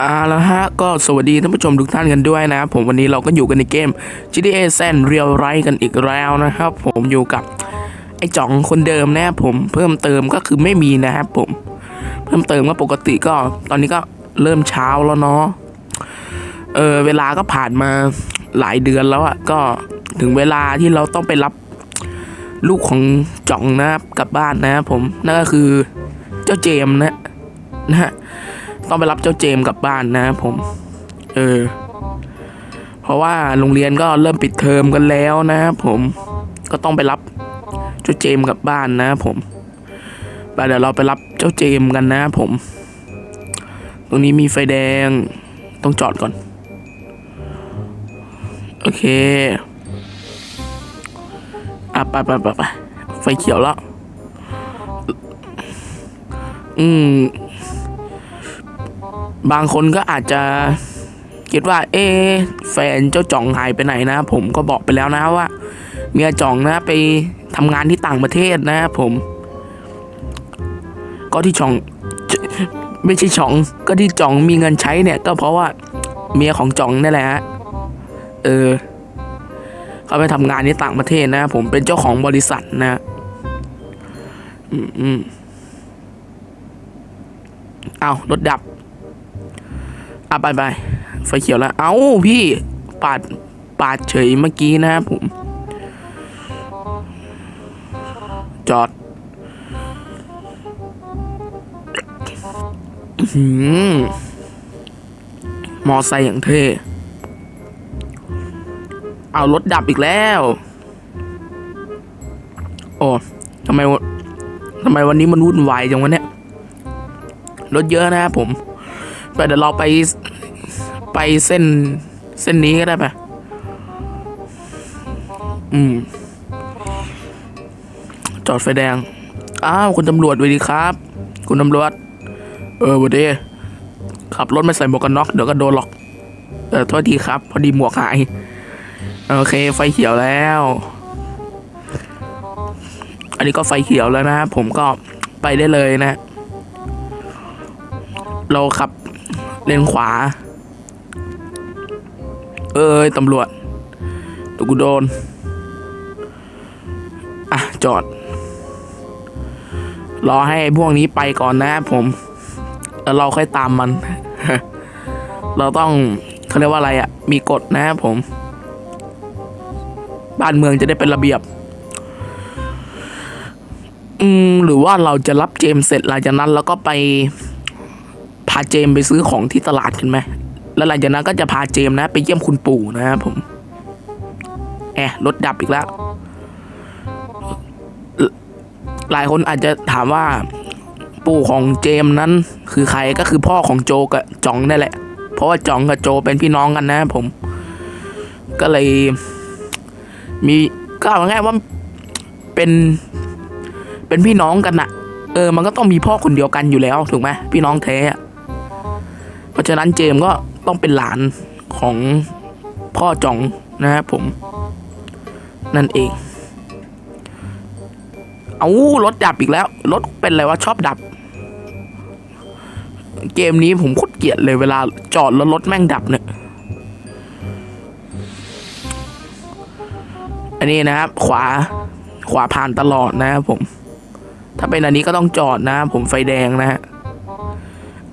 อ่าแล้วฮะก็สวัสดีท่านผู้ชมทุกท่านกันด้วยนะครับผมวันนี้เราก็อยู่กันในเกม GTA San Real Life กันอีกแล้วนะครับ ผมอยู่กับไอ้จ่องคนเดิมนะครับผมเพิ่มเติมก็คือไม่มีนะครับผม เพิ่มเติมก็ปกติก็ตอนนี้ก็เริ่มเช้าแล้วเนาะเออเวลาก็ผ่านมาหลายเดือนแล้วอะก็ถึงเวลาที่เราต้องไปรับลูกของจ่องนะครับกลับบ้านนะครับผมนั่นก็คือเจ้าเจมนะนะฮะ ต้องไปรับเจ้าเจมกลับบ้านนะครับผม เออ เพราะว่าโรงเรียนก็เริ่มปิดเทอมกันแล้วนะครับผม ก็ต้องไปรับเจ้าเจมกลับบ้านนะครับผมไปเดี๋ยวเราไปรับเจ้าเจมกันนะครับผม ตรงนี้มีไฟแดง ต้องจอดก่อน โอเคอะไปไปไปไปไฟเขียวแล้ว อืม บางคนก็อาจจะคิดว่า เอ๊แฟนเจ้าจ่องหายไปไหนนะ ผมก็บอกไปแล้วนะว่า เมียจ่องนะไปทำงานที่ต่างประเทศนะผม ก็ที่จ่องไม่ใช่จ่อง ก็ที่จ่องมีเงินใช้เนี่ย ก็เพราะว่าเมียของจ่องนี่แหละฮะเออเขาไปทำงานที่ต่างประเทศนะ ผมเป็นเจ้าของบริษัทนะอืมอืมเอารถดับ อะไปไปไฟเขียวแล้ว เอ้าพี่ปาดปาดเฉยเมื่อกี้นะครับผม จอดหือมอไซค์อย่างเท่เอารถดับอีกแล้ว โอ้ทำไมวะทำไมวันนี้มันวุ่นวายจังวะเนี่ย รถเยอะนะครับผมไปเดี๋ยวเราไป ไปเส้นเส้นนี้ก็ได้ปะอืม จอดไฟแดง อ้าวคุณตำรวจสวัสดีครับ คุณตำรวจ เออสวัสดีขับรถไม่ใส่หมวกกันน็อกเดี๋ยวก็โดนหรอก เออโทษทีครับ พอดีหมวกหาย โอเค ไฟเขียวแล้ว อันนี้ก็ไฟเขียวแล้วนะครับผมก็ไปได้เลยนะ เราขับเลนขวา เอ้ยตำรวจตัวกูโดน อะ จอด รอให้พวกนี้ไปก่อนนะผม แล้วเราค่อยตามมัน เราต้องเขาเรียกว่าอะไรอะ่ะ มีกฎนะครับผม บ้านเมืองจะได้เป็นระเบียบ อืม หรือว่าเราจะรับเจมเสร็จหลังจากนั้นเราก็ไปพาเจมไปซื้อของที่ตลาดกันไหม แล้วหลังจากนั้นก็จะพาเจมนะ ไปเยี่ยมคุณปู่นะครับผมแอะรถดับอีกแล้ว หลายคนอาจจะถามว่าปู่ของเจมนั้น คือใครก็คือพ่อของโจกับจ่องนั่นแหละ เพราะว่าจ่องกับโจเป็นพี่น้องกันนะครับผม ก็เลย มีก็เอาง่ายว่าเป็น เป็นพี่น้องกันนะเออ มันก็ต้องมีพ่อคนเดียวกันอยู่แล้ว ถูกไหมพี่น้องแท้เพราะฉะนั้นเจมก็ ต้องเป็นหลานของพ่อจ่องนะครับผม นั่นเอง เอารถดับอีกแล้ว รถเป็นอะไรวะชอบดับ เกมนี้ผมโคตรเกลียดเลยเวลาจอดแล้วรถแม่งดับเนี่ยอันนี้นะครับ ขวาขวาผ่านตลอดนะครับผม ถ้าเป็นอันนี้ก็ต้องจอดนะผมไฟแดงนะฮะ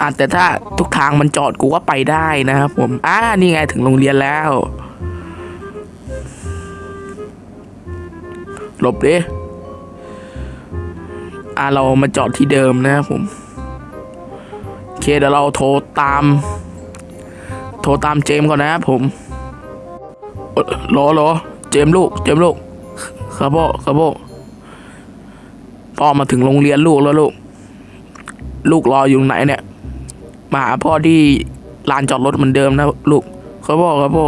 อะแต่ถ้าทุกทางมันจอดกูก็ไปได้นะครับผมอ่านี่ไงถึงโรงเรียนแล้วหลบดิอ่าเรามาจอดที่เดิมนะครับผมโอเคเดี๋ยวเราโทรตาม โทรตามเจมส์ก่อนนะครับผมรอรอเจมส์ลูก เจมส์ลูกครับพ่อครับพ่อพ่อมาถึงโรงเรียนลูกแล้วลูก ลูกรออยู่ไหนเนี่ย มาหาพ่อที่ลานจอดรถเหมือนเดิมนะลูกเขาบอกครับพ่อ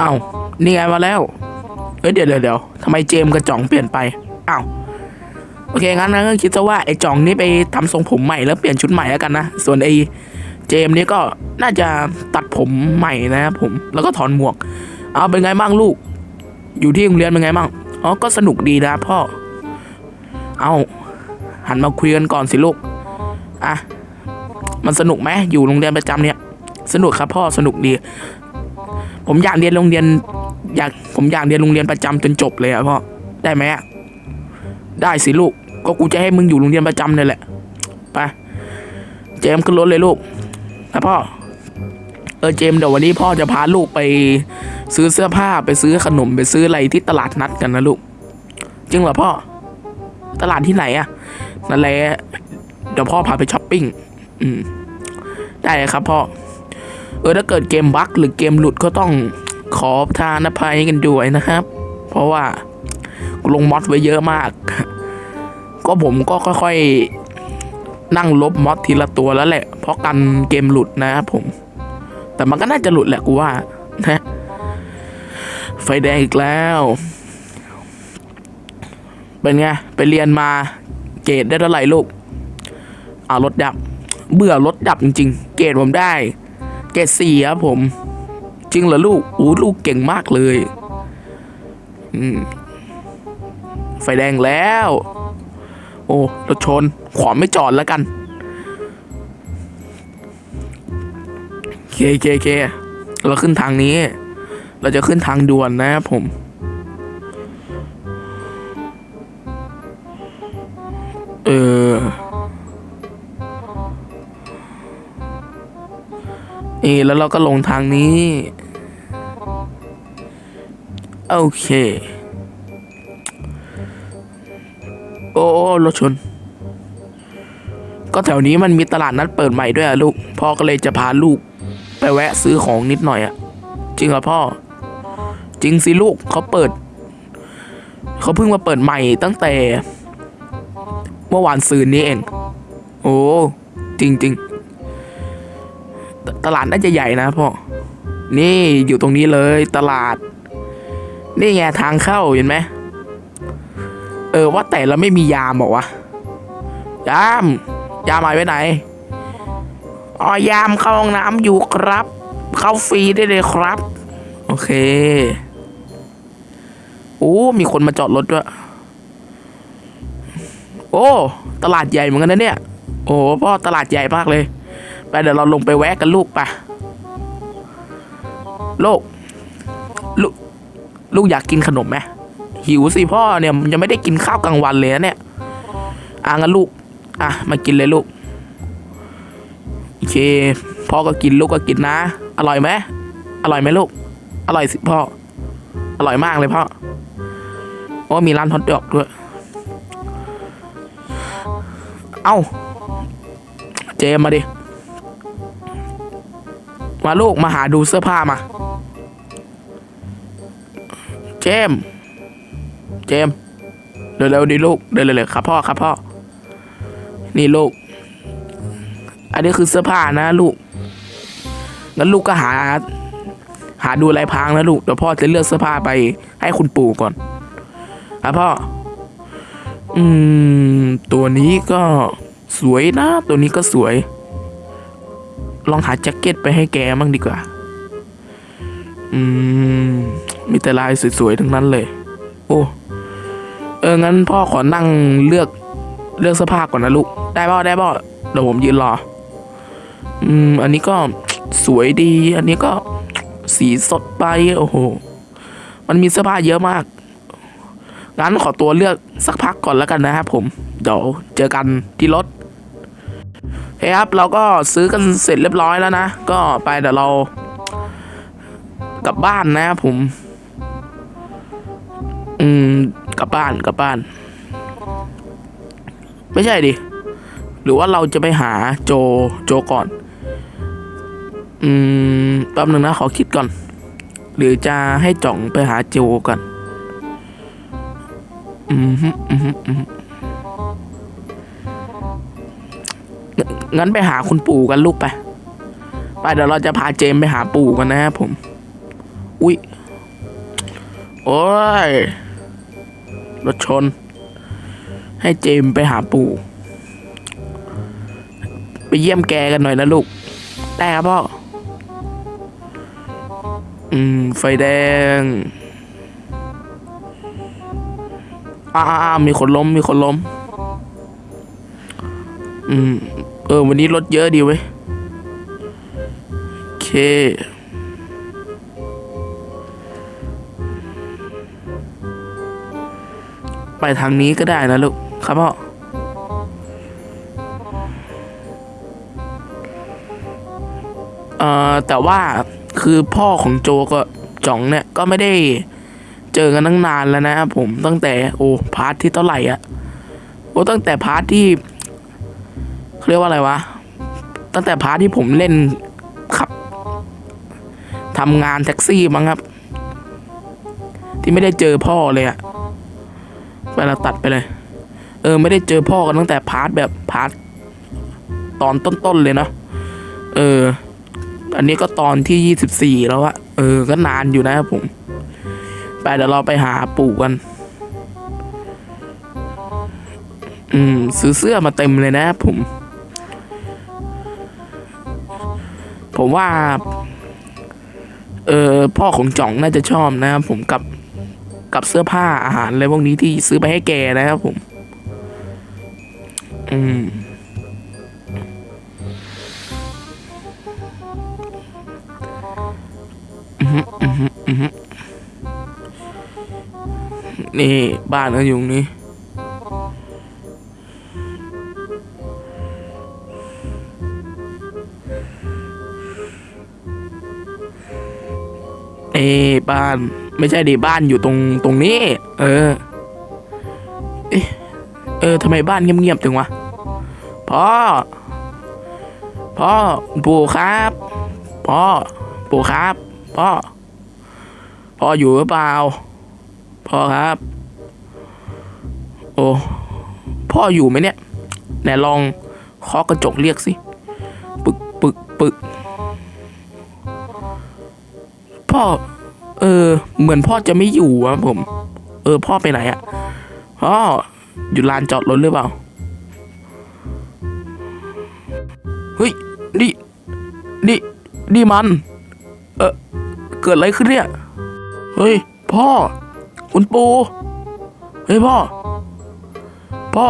อ้านี่ไงมาแล้วเอ้ยเดี๋ยวเดี๋ยวเดี๋ยวทำไมเจมกับจ่องเปลี่ยนไปอ้าวโอเคงั้นนะก็คิดซะว่าไอ้จ่องนี่ไปทำทรงผมใหม่แล้วเปลี่ยนชุดใหม่แล้วกันนะส่วนไอ้เจมนี่ก็น่าจะตัดผมใหม่นะครับผมแล้วก็ถอนหมวก เอาเป็นไงบ้างลูก อยู่ที่โรงเรียนเป็นไงบ้างอ๋อก็สนุกดีนะพ่อ เอาหันมาคุยกันก่อนสิลูก อะ มันสนุกไหมอยู่โรงเรียนประจำเนี่ย สนุกครับพ่อสนุกดี ผมอยากเรียนโรงเรียน อยากผมอยากเรียนโรงเรียนประจำจนจบเลยอะพ่อได้ไหมอะได้สิลูก ก็กูจะให้มึงอยู่โรงเรียนประจำเลยแหละไปเจมขึ้นรถเลยลูกนะพ่อเออเจมเดี๋ยววันนี้พ่อจะพาลูกไปซื้อเสื้อผ้าไปซื้อขนมไปซื้ออะไรที่ตลาดนัดกันนะลูกจริงเหรอพ่อ ตลาดที่ไหนอะนั่นแหละ เดี๋ยวพ่อพาไปช้อปปิ้งอืมได้เลยครับพ่อ เออถ้าเกิดเกมบั๊กหรือเกมหลุดก็ต้องขอทานอภัยกันด้วยนะครับ เพราะว่าลงมอดไว้เยอะมาก ก็ผมก็ค่อยๆ นั่งลบมอดทีละตัวแล้วแหละ เพราะกันเกมหลุดนะครับผม แต่มันก็น่าจะหลุดแหละกูว่านะไฟแดงอีกแล้ว เป็นไง ไปเรียนมาเกรดได้เท่าไหร่ลูก อารถดับ เบื่อรถดับจริง ๆ เกรดผมได้ เกรดสี่ครับผม จริงเหรอลูกอู้ลูกเก่งมากเลยอไฟแดงแล้ว โอ้รถชนขอไม่จอดแล้วกันเคเคเคเราขึ้นทางนี้ เราจะขึ้นทางด่วนนะครับผม เอแล้วเราก็ลงทางนี้ โอเค โอ้รถชน ก็แถวนี้มันมีตลาดนัดเปิดใหม่ด้วยอะลูก พ่อก็เลยจะพาลูก ไปแวะซื้อของนิดหน่อยอะจริงเหรอพ่อ จริงสิลูกเขาเปิด เขาเพิ่งมาเปิดใหม่ตั้งแต่ เมื่อวานซืนนี้เอง โอ้ จริงจริง ตลาดน่าจะใหญ่นะพ่อ นี่อยู่ตรงนี้เลยตลาด นี่ไงทางเข้าเห็นไหม เออว่าแต่เราไม่มียามบอกวะ ยาม ยามหายไปไหน อ๋อยามเข้าห้องน้ำอยู่ครับ เข้าฟรีได้เลยครับ โอเค โอ้ มีคนมาจอดรถด้วย โอ้ ตลาดใหญ่เหมือนกันนะเนี่ย โอ้พ่อตลาดใหญ่มากเลย ไปเดี๋ยวเราลงไปแวะกันลูกไปะลูกลูก ลูกอยากกินขนมไหมหิวสิพ่อเนี่ยยังไม่ได้กินข้าวกลางวันเลยนะเนี่ยอะงั้นลูก อะ มากินเลยลูกโอเคพ่อก็กินลูกก็กินนะ อร่อยไหมอร่อยไหมลูก อร่อยสิพ่อ อร่อยมากเลยพ่อโอ้มีร้านฮอทดอกด้วย เอ้า เจมมาดิ มาลูกมาหาดูเสื้อผ้ามา เจม เจม เร็วๆดิลูกเร็วๆครับพ่อครับพ่อ นี่ลูก อันนี้คือเสื้อผ้านะลูก งั้นลูกก็หา หาดูลายพรางนะลูก เดี๋ยวพ่อจะเลือกเสื้อผ้าไปให้คุณปู่ก่อนครับพ่อ อืม ตัวนี้ก็สวยนะ ตัวนี้ก็สวย ลองหาแจ็คเก็ตไปให้แกมั่งดีกว่า อืม มีแต่ลายสวยๆทั้งนั้นเลย โอ้ เออ งั้นพ่อขอนั่งเลือกเลือกเสื้อผ้าก่อนนะลูก ได้ป่ได้ป่เดี๋ยวผมยืนรอ อืม อันนี้ก็สวยดี อันนี้ก็สีสดไป โอ้โห มันมีเสื้อผ้าเยอะมาก งั้นขอตัวเลือกสักพักก่อนแล้วกันนะครับผม เดี๋ยวเจอกันที่รถ เฮ้ยครับเราก็ซื้อกันเสร็จเรียบร้อยแล้วนะ ก็ไปเดี๋ยวเรากลับบ้านนะผม อืมกลับบ้านกลับบ้าน ไม่ใช่ดิ หรือว่าเราจะไปหาโจโจก่อน อืมแป๊บนึงนะขอคิดก่อน หรือจะให้จ่องไปหาโจก่อน อืมฮึอืมฮึอืมฮึ งั้นไปหาคุณปู่กันลูกไป ไปเดี๋ยวเราจะพาเจมไปหาปู่กันนะครับผม อุ้ย โอ้ย รถชน ให้เจมไปหาปู่ ไปเยี่ยมแกกันหน่อยนะลูก ได้ครับพ่อ อืม ไฟแดงอ่าอ่ามีคนล้ม มีคนล้ม อืม เออ วันนี้รถเยอะดีเว้ยไปทางนี้ก็ได้นะลูก ครับพ่อเอ่อแต่ว่าคือพ่อของโจก็จ่องเนี่ย ก็ไม่ได้เจอกันตั้งนานแล้วนะครับผมตั้งแต่โอ้พาร์ทที่เท่าไหร่อะโอ้ตั้งแต่พาร์ทที่ เขาเรียกว่าอะไรวะ ตั้งแต่พาร์ทที่ผมเล่นขับทำงานแท็กซี่มั้งครับ ที่ไม่ได้เจอพ่อเลยอะไปเราตัดไปเลย เออ ไม่ได้เจอพ่อกันตั้งแต่พาร์ทแบบพาร์ทตอนต้นๆเลยเนาะเออ อันนี้ก็ตอนที่ยี่สิบสี่แล้วอะเออ ก็นานอยู่นะครับผม ไปเดี๋ยวเราไปหาปู่กัน อืม ซื้อเสื้อมาเต็มเลยนะครับผม ผมว่า เออพ่อของจ่องน่าจะชอบนะครับผมกับกับเสื้อผ้าอาหารอะไรพวกนี้ที่ซื้อไปให้แกนะครับผม อืมนี่บ้านก็อยู่ตรงนี้ บ้าน ไม่ใช่ดิบ้านอยู่ตรงตรงนี้ เออ เอ๊ะเออทำไมบ้านเงียบๆจังวะพ่อพ่อปู่ครับพ่อปู่ครับพ่อพ่ออยู่หรือเปล่าพ่อครับ โอ้พ่ออยู่ไหมเนี่ยไหนลองเคาะกระจกเรียกสิปึกปึกปึกพ่อ เออ เหมือนพ่อจะไม่อยู่อะผม เออ พ่อไปไหนอะพ่ออยู่ลานจอดรถหรือเปล่า เฮ้ย นี่ นี่ นี่มัน เออเกิดอะไรขึ้นเนี่ย เฮ้ย พ่อ คุณปู เฮ้ยพ่อ พ่อ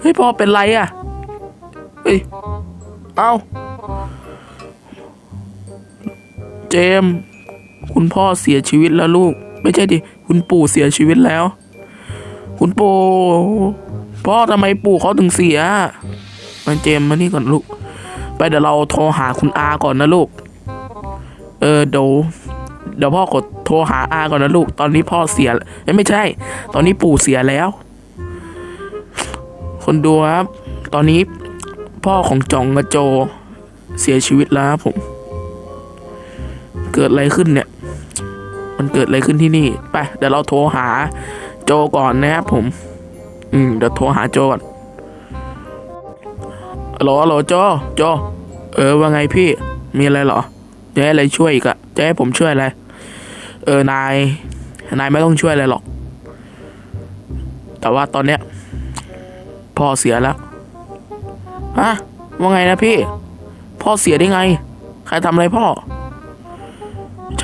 เฮ้ยพ่อเป็นไรอะเฮ้ย เอา เจมส์ คุณพ่อเสียชีวิตแล้วลูก ไม่ใช่ดิ คุณปู่เสียชีวิตแล้ว คุณปู่พ่อทำไมปู่เขาถึงเสียมันเจมมานี่ก่อนลูก ไปเดี๋ยวเราโทรหาคุณอาก่อนนะลูก เออเดี๋ยวเดี๋ยวพ่อกดโทรหาอาก่อนนะลูก ตอนนี้พ่อเสียเอ้ยไม่ใช่ ตอนนี้ปู่เสียแล้ว คนดูครับ ตอนนี้พ่อของจองกับโจเสียชีวิตแล้วครับผม เกิดอะไรขึ้นเนี่ย มันเกิดอะไรขึ้นที่นี่ ไป เดี๋ยวเราโทรหาโจก่อนนะครับผม อืม เดี๋ยวโทรหาโจก่อนฮัลโหลฮัลโจ โจ เออ ว่าไงพี่ มีอะไรหรอ จะให้อะไรช่วยอีกอะจะให้ผมช่วยอะไร เออ นาย นายไม่ต้องช่วยอะไรหรอก แต่ว่าตอนเนี้ยพ่อเสียแล้วฮะว่าไงนะพี่ พ่อเสียได้ไง ใครทำอะไรพ่อ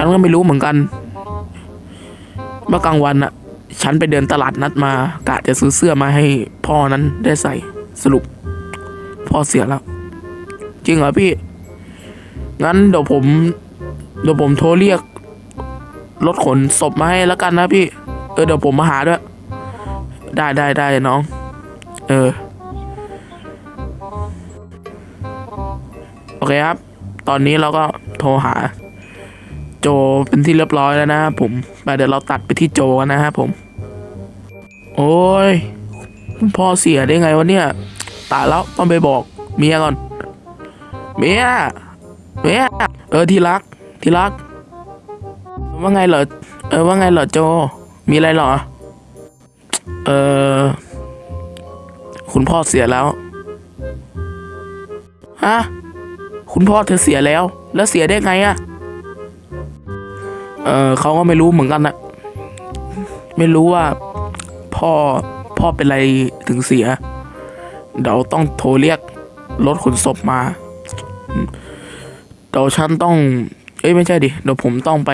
ฉันก็ไม่รู้เหมือนกัน เมื่อกลางวันน่ะฉันไปเดินตลาดนัดมากะจะซื้อเสื้อมาให้พ่อนั้นได้ใส่สรุป พ่อเสียแล้ว จริงเหรอพี่ งั้นเดี๋ยวผม เดี๋ยวผมโทรเรียก รถขนศพมาให้แล้วกันนะพี่ เออเดี๋ยวผมมาหาด้วย ได้ได้ได้น้อง เออ โอเคครับ ตอนนี้เราก็โทรหา โจเป็นที่เรียบร้อยแล้วนะครับผมไปเดี๋ยวเราตัดไปที่โจกันนะครับผม โอ้ยคุณพ่อเสียได้ไงวะเนี่ยตายแล้วต้องไปบอกเมียก่อนเมียเมียเออที่รักที่รัก ว่าไงเหรอเออว่าไงเหรอโจ มีอะไรเหรอ เออคุณพ่อเสียแล้วฮะคุณพ่อเธอเสียแล้ว แล้วเสียได้ไงอะ เออเขาก็ไม่รู้เหมือนกันนะไม่รู้ว่าพ่อพ่อเป็นอะไรถึงเสีย เดี๋ยวต้องโทรเรียกรถขนศพมา เดี๋ยวฉันต้อง เอ้ยไม่ใช่ดิ เดี๋ยวผมต้องไป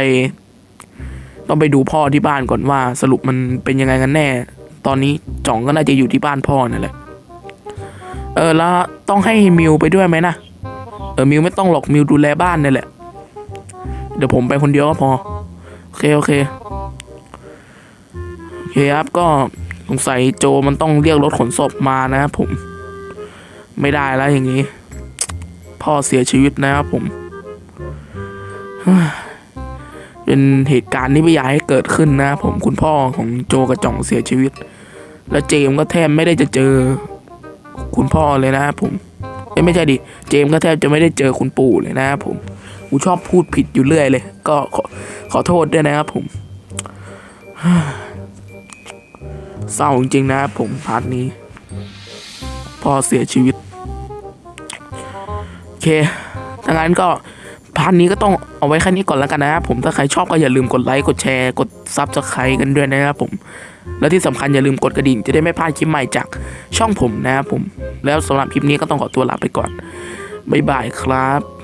ต้องไปดูพ่อที่บ้านก่อนว่า สรุปมันเป็นยังไงกันแน่ ตอนนี้จ่องก็น่าจะอยู่ที่บ้านพ่อนั่นแหละ เออแล้วต้องให้มิวไปด้วยไหมนะ เออมิวไม่ต้องหรอกมิวดูแลบ้านนี่แหละ เดี๋ยวผมไปคนเดียวก็พอ เคโอเคโอเคครับก็สงสัยโจมันต้องเรียกรถขนศพมานะครับผม ไม่ได้แล้วอย่างนี้ พ่อเสียชีวิตนะครับผมเป็นเหตุการณ์ที่ไม่อยากให้เกิดขึ้นนะผมคุณพ่อของโจกระจ่องเสียชีวิต แล้วเจมก็แทบไม่ได้จะเจอ คุณพ่อเลยนะครับผมไม่ใช่ดิเจมก็แทบจะไม่ได้เจอคุณปู่เลยนะครับผม กูชอบพูดผิดอยู่เรื่อยเลย ก็ขอขอโทษด้วยนะครับผมเศร้าจริงๆนะครับผมพาร์ทนี้พ่อเสียชีวิต โอเคถ้างั้นก็พาร์ทนี้ก็ต้องเอาไว้แค่นี้ก่อนแล้วกันนะครับผมถ้าใครชอบก็อย่าลืมกดไลค์กดแชร์กดซับสไครต์กันด้วยนะครับผม และที่สำคัญอย่าลืมกดกระดิ่งจะได้ไม่พลาดคลิปใหม่จากช่องผมนะครับผม แล้วสำหรับคลิปนี้ก็ต้องขอตัวลาไปก่อนบ๊ายบายครับ「